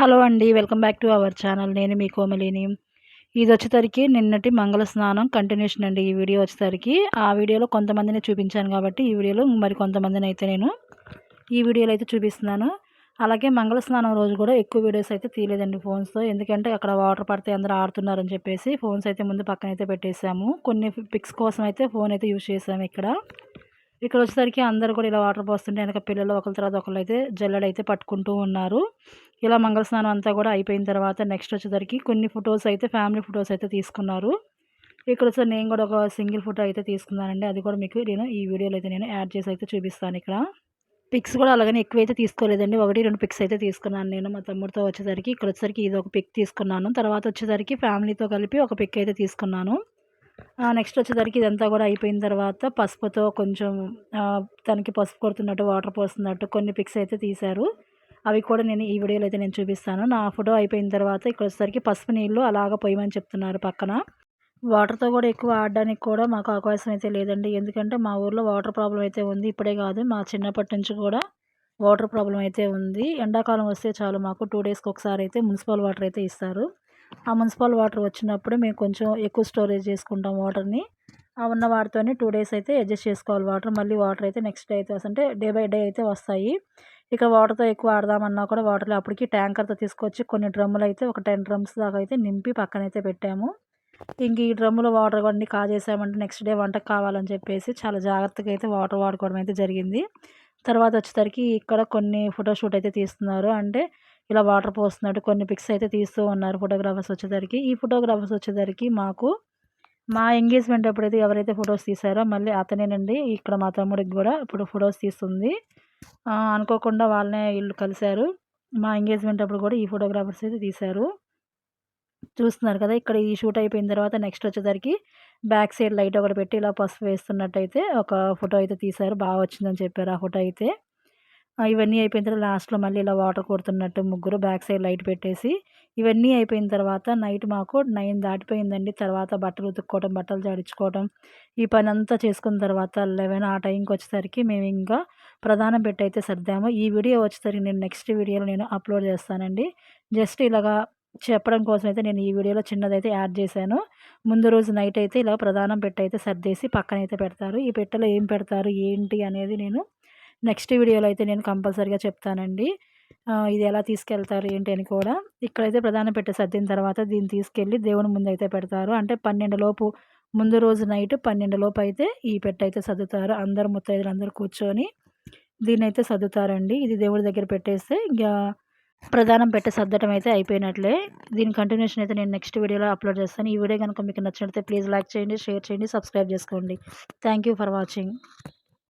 Hello అండి welcome back to our channel. నేను మీ కోమలిని. ఇది వచ్చేసరికి నిన్నటి మంగళ స్నానం కంటిన్యూషన్ అండి ఈ వీడియో వచ్చేసరికి. ఆ వీడియోలో కొంతమందిని చూపించాను కాబట్టి ఈ వీడియోలో మరి కొంతమందిని అయితే నేను ఈ వీడియోలో అయితే చూపిస్తున్నాను. అలాగే మంగళ స్నానం రోజు కూడా ఎక్కువ వీడియోస్ అయితే తీయలేదండి ఫోన్స్తో. ఎందుకంటే అక్కడ వాటర్ పడితే అందరూ ఆడుతున్నారని చెప్పేసి ఫోన్స్ అయితే ముందు పక్కన అయితే పెట్టేసాము. కొన్ని పిక్స్ కోసం అయితే ఫోన్ అయితే యూజ్ చేసాము ఇక్కడ. ఇక్కడ వచ్చేసరికి అందరూ కూడా ఇలా వాటర్ పోస్తుంటే వెనక పిల్లలు ఒకరి తర్వాత ఒకరు అయితే జల్లెడైతే పట్టుకుంటూ ఉన్నారు. ఇలా మంగళ స్నానం అంతా కూడా అయిపోయిన తర్వాత నెక్స్ట్ వచ్చేసరికి కొన్ని ఫొటోస్ అయితే ఫ్యామిలీ ఫొటోస్ అయితే తీసుకున్నారు. ఇక్కడ వచ్చి నేను కూడా ఒక సింగిల్ ఫోటో అయితే తీసుకున్నానండి. అది కూడా మీకు నేను ఈ వీడియోలో అయితే నేను యాడ్ చేసి అయితే చూపిస్తాను ఇక్కడ. పిక్స్ కూడా అలాగనే ఎక్కువైతే తీసుకోలేదండి. ఒకటి రెండు పిక్స్ అయితే తీసుకున్నాను నేను మా తమ్ముడితో వచ్చేసరికి. ఇక్కడ వచ్చేసరికి ఇది ఒక పిక్ తీసుకున్నాను. తర్వాత వచ్చేసరికి ఫ్యామిలీతో కలిపి ఒక పిక్ అయితే తీసుకున్నాను. నెక్స్ట్ వచ్చేసరికి ఇదంతా కూడా అయిపోయిన తర్వాత పసుపుతో కొంచెం తనకి పసుపు కొడుతున్నట్టు వాటర్ పోస్తున్నట్టు కొన్ని పిక్స్ అయితే తీశారు. అవి కూడా నేను ఈ వీడియోలో అయితే నేను చూపిస్తాను. నా ఫోటో అయిపోయిన తర్వాత ఇక్కడ వచ్చేసరికి పసుపు నీళ్ళు అలాగ పోయమని చెప్తున్నారు పక్కన. వాటర్తో కూడా ఎక్కువ ఆడడానికి కూడా మాకు అవకాశం అయితే లేదండి. ఎందుకంటే మా ఊర్లో వాటర్ ప్రాబ్లం అయితే ఉంది. ఇప్పుడే కాదు మా చిన్నప్పటి నుంచి కూడా వాటర్ ప్రాబ్లం అయితే ఉంది. ఎండాకాలం వస్తే చాలు మాకు టూ డేస్కి ఒకసారి అయితే మున్సిపల్ వాటర్ అయితే ఇస్తారు. ఆ మున్సిపల్ వాటర్ వచ్చినప్పుడు మేము కొంచెం ఎక్కువ స్టోరేజ్ చేసుకుంటాం వాటర్ని ఆ ఉన్న వాటితోనే టూ డేస్ అయితే అడ్జస్ట్ చేసుకోవాలి. వాటర్ మళ్ళీ వాటర్ అయితే నెక్స్ట్ డే అయితే అంటే డే బై డే అయితే వస్తాయి. ఇక వాటర్తో ఎక్కువ ఆడదామన్నా కూడా వాటర్లో అప్పటికి ట్యాంకర్తో తీసుకొచ్చి కొన్ని డ్రమ్ములు అయితే ఒక టెన్ డ్రమ్స్ దాకా అయితే నింపి పక్కనైతే పెట్టాము. ఇంక ఈ డ్రమ్ములో వాటర్ కొన్ని కాజేసామంటే నెక్స్ట్ డే వంటకు కావాలని చెప్పేసి చాలా జాగ్రత్తగా అయితే వాటర్ వాడుకోవడం అయితే జరిగింది. తర్వాత వచ్చేసరికి ఇక్కడ కొన్ని ఫోటోషూట్ అయితే తీస్తున్నారు. అంటే ఇలా వాటర్ పోస్తున్నట్టు కొన్ని పిక్స్ అయితే తీస్తూ ఉన్నారు ఫోటోగ్రాఫర్స్ వచ్చేసరికి. ఈ ఫోటోగ్రాఫర్స్ వచ్చేసరికి మాకు మా ఎంగేజ్మెంట్ అప్పుడైతే ఎవరైతే ఫొటోస్ తీసారో మళ్ళీ అతనేనండి. ఇక్కడ మా తమ్ముడికి కూడా ఇప్పుడు ఫొటోస్ తీస్తుంది. అనుకోకుండా వాళ్ళనే వీళ్ళు కలిశారు. మా ఎంగేజ్మెంట్ అప్పుడు కూడా ఈ ఫోటోగ్రాఫర్స్ అయితే తీశారు. చూస్తున్నారు కదా ఇక్కడ ఈ షూట్ అయిపోయిన తర్వాత నెక్స్ట్ వచ్చేసరికి బ్యాక్ సైడ్ లైట్ ఒకటి పెట్టి ఇలా పసుపు వేస్తున్నట్టయితే ఒక ఫోటో అయితే తీశారు. బాగా వచ్చిందని చెప్పారు ఆ ఫోటో అయితే. ఇవన్నీ అయిపోయిన తర్వాత లాస్ట్లో మళ్ళీ ఇలా వాటర్ కొడుతున్నట్టు ముగ్గురు బ్యాక్ సైడ్ లైట్ పెట్టేసి ఇవన్నీ అయిపోయిన తర్వాత నైట్ మాకు నైన్ దాటిపోయిందండి. తర్వాత బట్టలు ఉతుక్కోవడం బట్టలు జాడించుకోవడం ఈ పని అంతా చేసుకున్న తర్వాత లెవెన్ ఆ టైంకి వచ్చేసరికి మేము ఇంకా ప్రధానం పెట్టి అయితే సర్దాము. ఈ వీడియో వచ్చేసరికి నేను నెక్స్ట్ వీడియోలో నేను అప్లోడ్ చేస్తానండి. జస్ట్ ఇలాగా చెప్పడం కోసం అయితే నేను ఈ వీడియోలో చిన్నదైతే యాడ్ చేశాను. ముందు రోజు నైట్ అయితే ఇలా ప్రధానం పెట్ట అయితే సర్దేసి పక్కన అయితే పెడతారు. ఈ పెట్టెలో ఏం పెడతారు ఏంటి అనేది నేను నెక్స్ట్ వీడియోలో అయితే నేను కంపల్సరీగా చెప్తానండి. ఇది ఎలా తీసుకెళ్తారు ఏంటి అని కూడా. ఇక్కడైతే ప్రధాన పెట్టే సర్దిన తర్వాత దీన్ని తీసుకెళ్ళి దేవుని ముందు అయితే పెడతారు. అంటే పన్నెండు లోపు ముందు రోజు నైట్ పన్నెండు లోపు అయితే ఈ పెట్ట అయితే సర్దుతారు. అందరు ముత్తైదులు అందరూ కూర్చొని దీన్ని అయితే సర్దుతారండి. ఇది దేవుడి దగ్గర పెట్టేస్తే ఇంకా ప్రధానం పెట్టే సర్దటం అయితే అయిపోయినట్లే. దీని కంటిన్యూషన్ అయితే నేను నెక్స్ట్ వీడియోలో అప్లోడ్ చేస్తాను. ఈ వీడియో కనుక మీకు నచ్చినట్లయితే ప్లీజ్ లైక్ చేయండి షేర్ చేయండి సబ్స్క్రైబ్ చేసుకోండి. Thank for watching